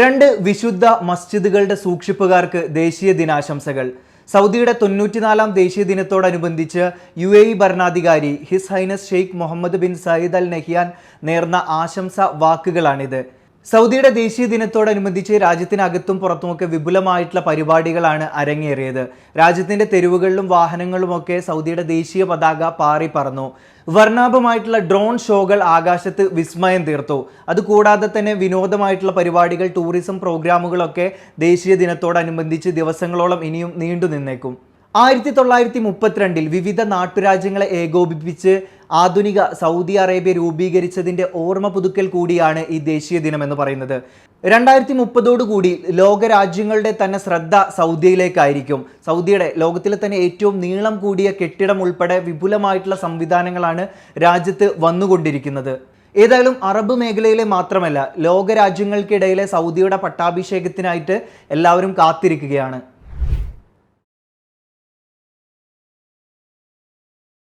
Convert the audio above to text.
രണ്ട് വിശുദ്ധ മസ്ജിദുകളുടെ സൂക്ഷിപ്പുകാർക്ക് ദേശീയ ദിനാശംസകൾ. സൗദിയുടെ തൊണ്ണൂറ്റിനാലാം ദേശീയ ദിനത്തോടനുബന്ധിച്ച് യു എ ഇ ഭരണാധികാരി His Highness Sheikh Mohammed bin Zayed Al Nahyan നേർന്ന ആശംസ വാക്കുകളാണിത്. സൗദിയുടെ ദേശീയ ദിനത്തോടനുബന്ധിച്ച് രാജ്യത്തിനകത്തും പുറത്തുമൊക്കെ വിപുലമായിട്ടുള്ള പരിപാടികളാണ് അരങ്ങേറിയത്. രാജ്യത്തിന്റെ തെരുവുകളിലും വാഹനങ്ങളുമൊക്കെ സൗദിയുടെ ദേശീയ പതാക പാറി പറന്നു. വർണാഭമായിട്ടുള്ള ഡ്രോൺ ഷോകൾ ആകാശത്ത് വിസ്മയം തീർത്തു. അതുകൂടാതെ തന്നെ വിനോദമായിട്ടുള്ള പരിപാടികൾ ടൂറിസം പ്രോഗ്രാമുകളൊക്കെ ദേശീയ ദിനത്തോടനുബന്ധിച്ച് ദിവസങ്ങളോളം ഇനിയും നീണ്ടു നിന്നേക്കും. ആയിരത്തി തൊള്ളായിരത്തി മുപ്പത്തിരണ്ടിൽ വിവിധ നാട്ടുരാജ്യങ്ങളെ ഏകോപിപ്പിച്ച് ആധുനിക സൗദി അറേബ്യ രൂപീകരിച്ചതിന്റെ ഓർമ്മ പുതുക്കൽ കൂടിയാണ് ഈ ദേശീയ ദിനം എന്ന് പറയുന്നത്. രണ്ടായിരത്തി മുപ്പതോടുകൂടി ലോകരാജ്യങ്ങളുടെ തന്നെ ശ്രദ്ധ സൗദിയിലേക്കായിരിക്കും. സൗദിയുടെ ലോകത്തിലെ തന്നെ ഏറ്റവും നീളം കൂടിയ കെട്ടിടം ഉൾപ്പെടെ വിപുലമായിട്ടുള്ള സംവിധാനങ്ങളാണ് രാജ്യത്ത് വന്നുകൊണ്ടിരിക്കുന്നത്. ഏതായാലും അറബ് മേഖലയിലെ മാത്രമല്ല ലോകരാജ്യങ്ങൾക്കിടയിലെ സൗദിയുടെ പട്ടാഭിഷേകത്തിനായിട്ട് എല്ലാവരും കാത്തിരിക്കുകയാണ്.